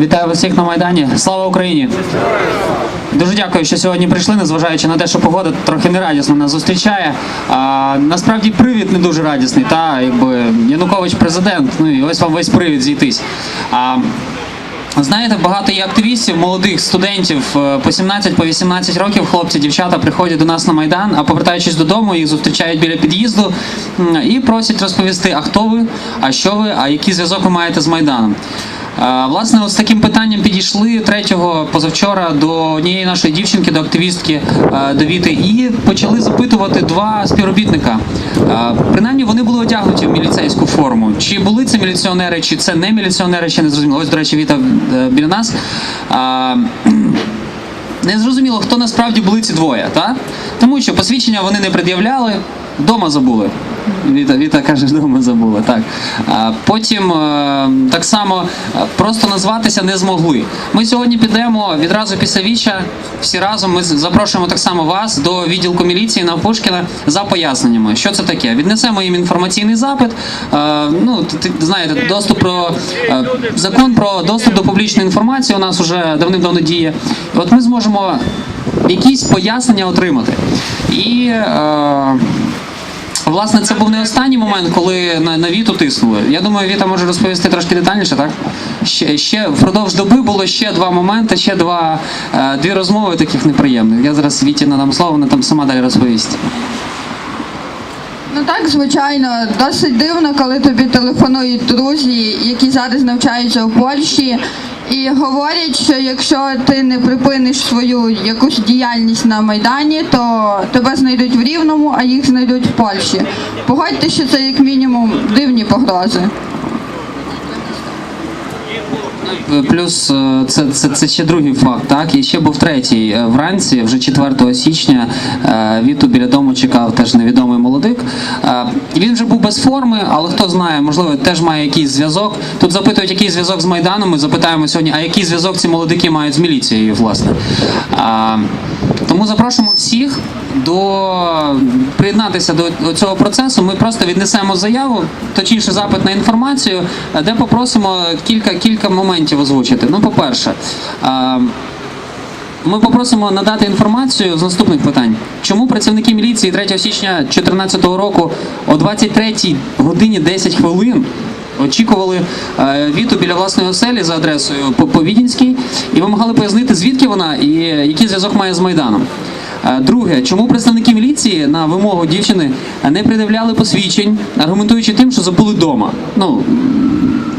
Вітаю вас всіх на Майдані. Слава Україні! Дуже дякую, що сьогодні прийшли, незважаючи на те, що погода трохи нерадісно нас зустрічає. А, насправді привід не дуже радісний. Та якби Янукович президент. Ну і ось вам весь привід зійтись. А, Знаєте, багато є активістів, молодих студентів е, по 17 по 18 років, хлопці, дівчата приходять до нас на майдан, а повертаючись додому, їх зустрічають біля під'їзду і просять розповісти, а хто ви, а що ви, а який зв'язок ви маєте з майданом. Власне, от з таким питанням підійшли третього позавчора до однієї нашої дівчинки, до активістки е, до Віти, і почали запитувати два співробітника. Принаймні вони були одягнуті в міліцейську форму. Чи були це міліціонери, чи це не міліціонери, ще не зрозуміло. Ось, до речі, Віта е, біля нас. Не зрозуміло, хто насправді були ці двоє, так? Тому що посвідчення вони не пред'являли, вдома забули. Віта, Віта каже, вдома забули. Так. А потім е, так само е, просто назватися не змогли. Ми сьогодні підемо відразу після віча. Всі разом ми запрошуємо так само вас до відділку міліції на Пушкіна за поясненнями. Що це таке? Віднесемо їм інформаційний запит. Е, ну, т- т- знаєте, доступ про закон про доступ до публічної інформації у нас вже давним-давно діє. От ми зможемо якісь пояснення отримати. І Власне, це був не останній момент, коли на, на Віту тиснули. Я думаю, Віта може розповісти трошки детальніше, так? Ще, ще впродовж доби було ще два моменти, ще два, е, дві розмови таких неприємних. Я зараз Віті надам слово, вона там сама далі розповість. Ну так, звичайно, досить дивно, коли тобі телефонують друзі, які зараз навчаються в Польщі, і говорять, що якщо ти не припиниш свою якусь діяльність на Майдані, то тебе знайдуть в Рівному, а їх знайдуть в Польщі. Погодьте, що це як мінімум дивні погрози. Е, Плюс е, це, це, це ще другий факт, так? І ще був третій. Е, Вранці, вже 4 січня, Віту біля дому чекав теж невідомий молодик. Він вже був без форми, але хто знає, можливо, теж має якийсь зв'язок. Тут запитують, який зв'язок з Майданом. Ми запитаємо сьогодні, а який зв'язок ці молодики мають з міліцією, власне. Тому запрошуємо всіх до приєднатися до цього процесу. Ми просто віднесемо заяву, точніше запит на інформацію, де попросимо кілька кілька моментів озвучити. Ну, по-перше, ми попросимо надати інформацію з наступних питань. Чому працівники міліції 3 січня 2014 року о 23 годині 10 хвилин очікували е, Віту біля власної оселі за адресою по Повідінській і вимагали пояснити, звідки вона і який зв'язок має з Майданом. Е, Друге, чому представники міліції на вимогу дівчини не придивляли посвідчень, аргументуючи тим, що забули вдома? Ну,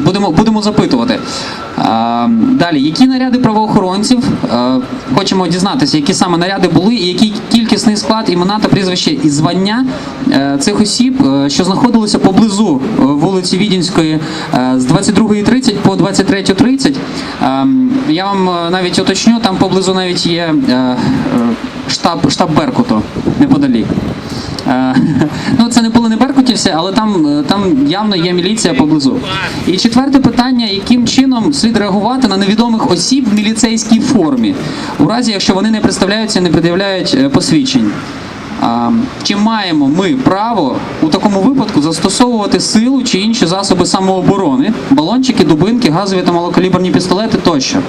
Будемо, будемо запитувати. Далі, які наряди правоохоронців? А, хочемо дізнатися, які саме наряди були, і який кількісний склад, імена та прізвище і звання е, цих осіб, е, що знаходилися поблизу е, вулиці Відінської е, з 22.30 по 23.30. Е, я вам е, навіть уточню, там поблизу навіть є е, е, штаб, штаб Беркуту неподалік. Е, Ну, це не були не беркутівці, але там, е, там явно є міліція поблизу. І четверте питання: яким чином слід реагувати на невідомих осіб в міліцейській формі, у разі якщо вони не представляються, і не пред'являють е, посвідчень. Чи маємо ми право у такому випадку застосовувати силу чи інші засоби самооборони, балончики, дубинки, газові та малокаліберні пістолети тощо?